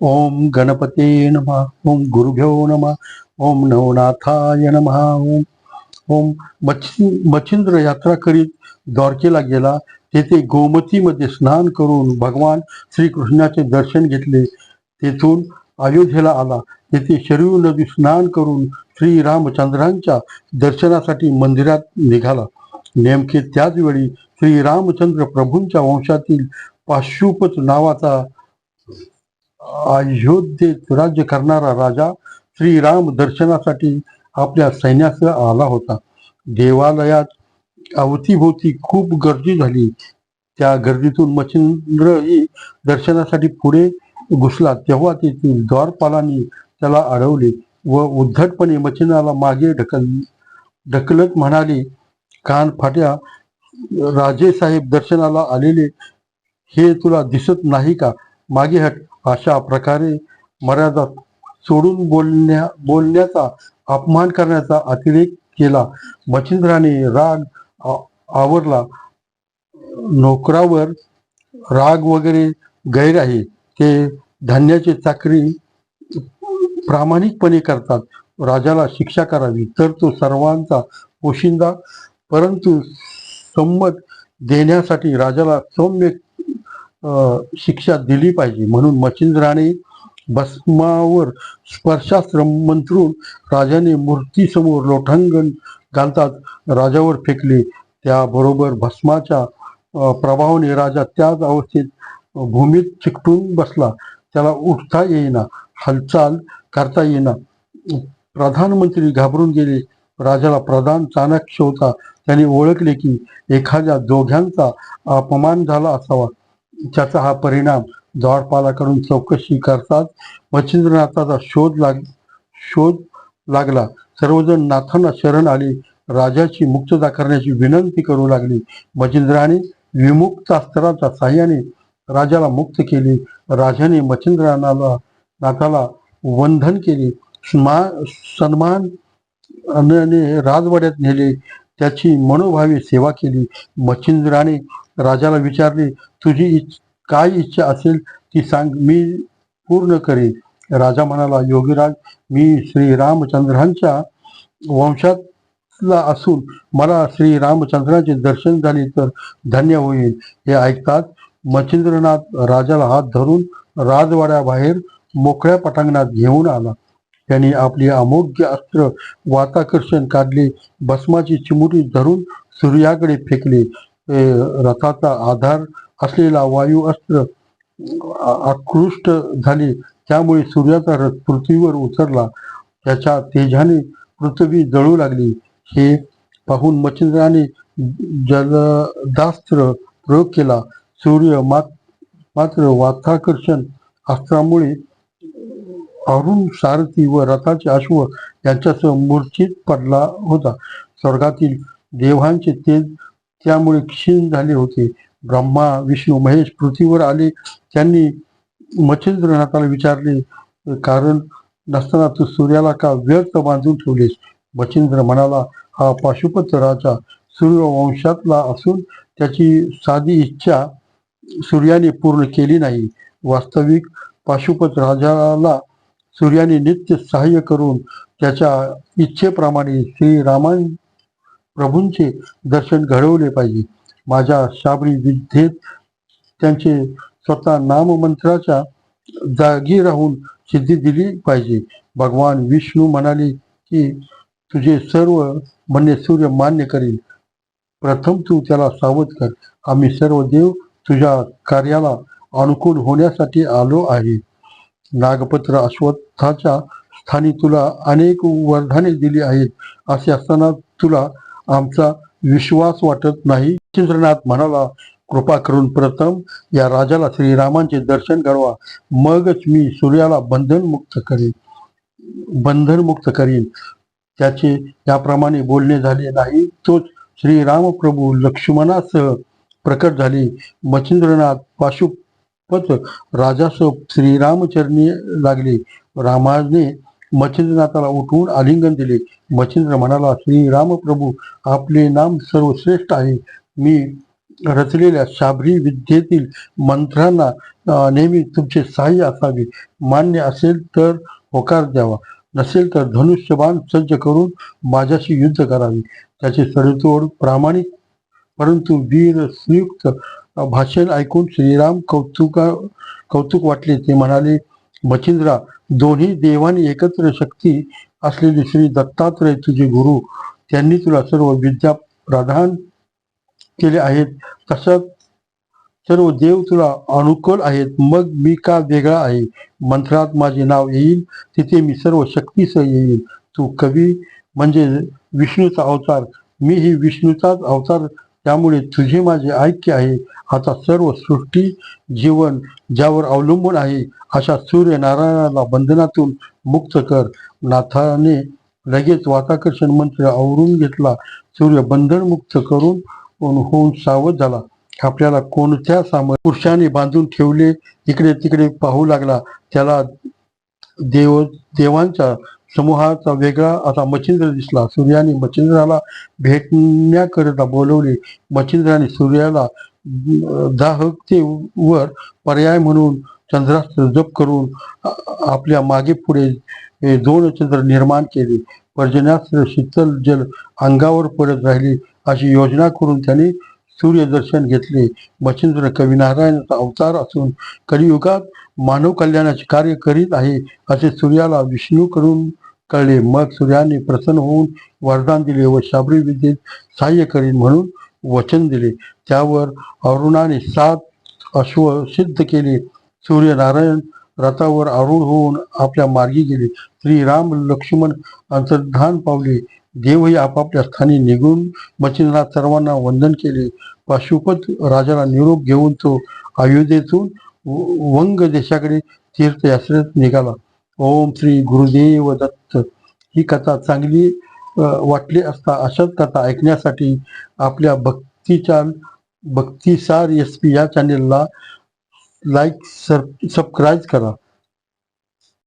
ओम गणपते नमः ओम गुरुभ्यो नमः ओम नवनाथाय नमः ओम ओम मच्छिंद्र यात्रा करीत द्वारकेला गेला. तेथे गोमतीमध्ये स्नान करून भगवान श्रीकृष्णाचे दर्शन घेतले. तेथून अयोध्येला आला. तेथे शरीर नदी स्नान करून श्री रामचंद्रांच्या दर्शनासाठी मंदिरात निघाला. नेमके त्याच वेळी श्री रामचंद्र प्रभूंच्या वंशातील पाशुपत नावाचा अयोध्येत राज्य करणारा राजा श्रीराम दर्शनासाठी आपल्या सैन्यासह आला होता. देवालयात अवतीभोवती खूप गर्दी झाली. त्या गर्दीतून मच्छिंद्रही दर्शनासाठी पुढे घुसला. तेव्हा तेथील द्वारपालांनी त्याला अडवले व उद्धटपणे मच्छिंद्राला मागे ढकल ढकलत म्हणाले कान फाट्या राजे साहेब दर्शनाला आलेले हे तुला दिसत नाही का? मागे हट. अशा प्रकारे मर्यादा सोडून बोलण्या बोलण्याचा अपमान करण्याचा अतिरेक केला. मच्छिंद्राने राग आ- आवरला. नोकरावर राग वगैरे गैर आहे. ते धान्याची चाकरी प्रामाणिकपणे करतात. राजाला शिक्षा करावी. तर तो सर्वांचा पोशिंदा परंतु संमत देण्यासाठी राजाला सौम्य शिक्षा दिली पाहिजे. म्हणून मच्छिंद्राने भस्मावर स्पर्शास्त्र मंत्रून राजाने मूर्तीसमोर लोटांगण घालतात राजावर फेकले. त्याबरोबर भस्माच्या प्रभावाने राजा त्याच अवस्थेत भूमीत चिकटून बसला. त्याला उठता येईना हालचाल करता येईना. प्रधानमंत्री घाबरून गेले. राजाला प्रधान चाणक्य होता. त्याने ओळखले की एखाद्या दोघांचा अपमान झाला असावा. त्याचा हा परिणाम जवळपालाकडून चौकशी करतात. मच्छिंद्रनाथाचा शोध लाग शोध लागला. सर्वजण नाथांना शरण आले. राजाची मुक्तता करण्याची विनंती करू लागली. मच्छिंद्राने विमुक्त अस्त्राच्या साह्याने राजाला मुक्त केले. राजाने मच्छिंद्रनाला नाथाला वंधन केले. स्मा सन्मान राजवाड्यात नेले. त्याची मनोभावे सेवा केली. मच्छिंद्राने राजाला विचारले तुझी इच्छ काय इच्छा असेल ती सांग मी पूर्ण करेन. राजा म्हणाला योगीराज मी श्री रामचंद्रांच्या वंशातला असून मला श्री रामचंद्रांचे दर्शन झाले तर धन्य होईल. हे ऐकताच मच्छिंद्रनाथ राजाला हात धरून राजवाड्याबाहेर मोकळ्या पटांगणात घेऊन आला. त्यांनी आपली अमोघ्य अस्त्र वाताकर्षण काढले भस्माची चिमुटी धरून सूर्याकडे फेकले. रथाचा आधार असलेला वायू अस्त्र आकृष्ट झाले. त्यामुळे सूर्याचा रथ पृथ्वीवर उतरला त्याच्या तेजाने पृथ्वी जळू लागली. हे पाहून मच्छिंद्राने जलदास्त्र प्रयोग केला. सूर्य मात- मात्र वाताकर्षण अस्त्रामुळे अरुण सारथी व रथाचे अश्व यांच्यासह मूर्छित पडला होता. स्वर्गातील देवांचे तेज त्यामुळे क्षीण झाले होते. ब्रह्मा विष्णू महेश पृथ्वीवर आले. त्यांनी मच्छिंद्रनाथाला विचारले कारण नसताना तू सूर्याला का व्यर्थ बांधून ठेवलेस? मच्छिंद्र म्हणाला हा पाशुपत राजा सूर्यवंशातला असून त्याची साधी इच्छा सूर्याने पूर्ण केली नाही. वास्तविक पाशुपत राजाला सूर्याने नित्य सहाय्य करून त्याच्या इच्छेप्रमाणे श्रीरामान प्रभूंचे दर्शन घडवले पाहिजे. माझ्या शाबरी विद्येत त्यांचे स्वतः नाममंत्राच्या जागी राहून सिद्धी दिली पाहिजे. भगवान विष्णू म्हणाले की तुझे सर्व म्हणणे सूर्य मान्य करील. प्रथम तू त्याला सावध कर. आम्ही सर्व देव तुझ्या कार्याला अनुकूल होण्यासाठी आलो आहे. नागपत्र अश्वत्थाच्या स्थानी तुला अनेक वरधाने दिली आहेत. असे असताना तुला आमचा विश्वास वाटत नाही. चंद्रनाथ म्हणाला कृपा करून प्रथम या राजाला श्रीरामांचे दर्शन घडवा. मगच मी सूर्याला बंधनमुक्त करेन. बंधनमुक्त करीन. त्याचे याप्रमाणे बोलणे झाले नाही. तोच श्रीराम प्रभू लक्ष्मणासह प्रकट झाले. मच्छिंद्रनाथ राजा राजासह श्रीरामचरणी लागले. रामाने मच्छिंद्रनाथाला उठवून आलिंगन दिले. मच्छिंद्र म्हणाला श्रीराम प्रभू आपले नाम सर्वश्रेष्ठ आहे. मी रचलेल्या शाबरी विद्येतील मंत्रांना नेहमी तुमचे सहाय्य असावे. मान्य असेल तर होकार द्यावा. नसेल तर धनुष्यबाण सज्ज करून माझ्याशी युद्ध करावे. त्याचे सडेतोड प्रामाणिक परंतु वीर संयुक्त भाषण ऐकून श्रीराम कौतुका कौतुक वाटले. ते म्हणाले मचिंद्रा दोन्ही देवांनी एकत्र शक्ती असलेले श्री दत्तात्रय तुझे गुरु त्यांनी तुला सर्व विद्या प्रधान केले आहेत. तसंच सर्व देव तुला अनुकूल आहेत. मग मी का वेगळा आहे? मंत्रात माझे नाव येईल तिथे मी सर्व शक्तीसह येईल तू कवी म्हणजे विष्णूचा अवतार. मी ही विष्णूचाच अवतार त्यामुळे तुझे माझे ऐक्य आहे. आता सर्व सृष्टी जीवन ज्यावर अवलंबून आहे अशा सूर्य नारायणाला बंधनातून मुक्त कर. नाथाने लगेच वाताकर्षण मंत्र आवरून घेतला. सूर्य बंधन मुक्त करून होऊन सावध झाला. आपल्याला कोणत्या साम पुरुषाने बांधून ठेवले? इकडे तिकडे पाहू लागला. त्याला देव देवांच्या समूहाचा वेगळा असा मच्छिंद्र दिसला. सूर्याने मच्छिंद्राला भेटण्याकरिता बोलवले. मच्छिंद्राने सूर्याला अं, दाहकतेवर पर्याय म्हणून चंद्रास्त्र जप करून आपल्या मागे पुढे हे दोन चंद्र निर्माण केले. पर्जन्यास्त्र शीतल जल अंगावर पडत राहिले. अशी योजना करून त्याने सूर्यदर्शन घेतले. मच्छिंद्र कविनारायणाचा अवतार असून कलियुगात मानव कल्याणाचे कार्य करीत आहे असे सूर्याला विष्णू करून कळले. मग सूर्याने प्रसन्न होऊन वरदान दिले व शाबरी विद्येत सहाय्य करीन म्हणून वचन दिले. त्यावर अरुणाने सात अश्व सिद्ध केले. सूर्यनारायण रथावर आरूढ होऊन आपल्या मार्गी गेले. श्रीराम लक्ष्मण अंतर्धान पावले. देवही आपापल्या स्थानी निघून मच्छिंद्रनाथ सर्वांना वंदन केले. पाशुपत राजाला निरोप घेऊन तो अयोध्येतून वंग देशाकडे तीर्थयात्रेत निघाला. ओम श्री गुरुदेव दत्त. ही कथा चांगली वाटली असता अशाच कथा ऐकण्यासाठी आपल्या भक्तीच्या भक्तिसार एस पी या चॅनेलला लाईक सर सबस्क्राईब करा.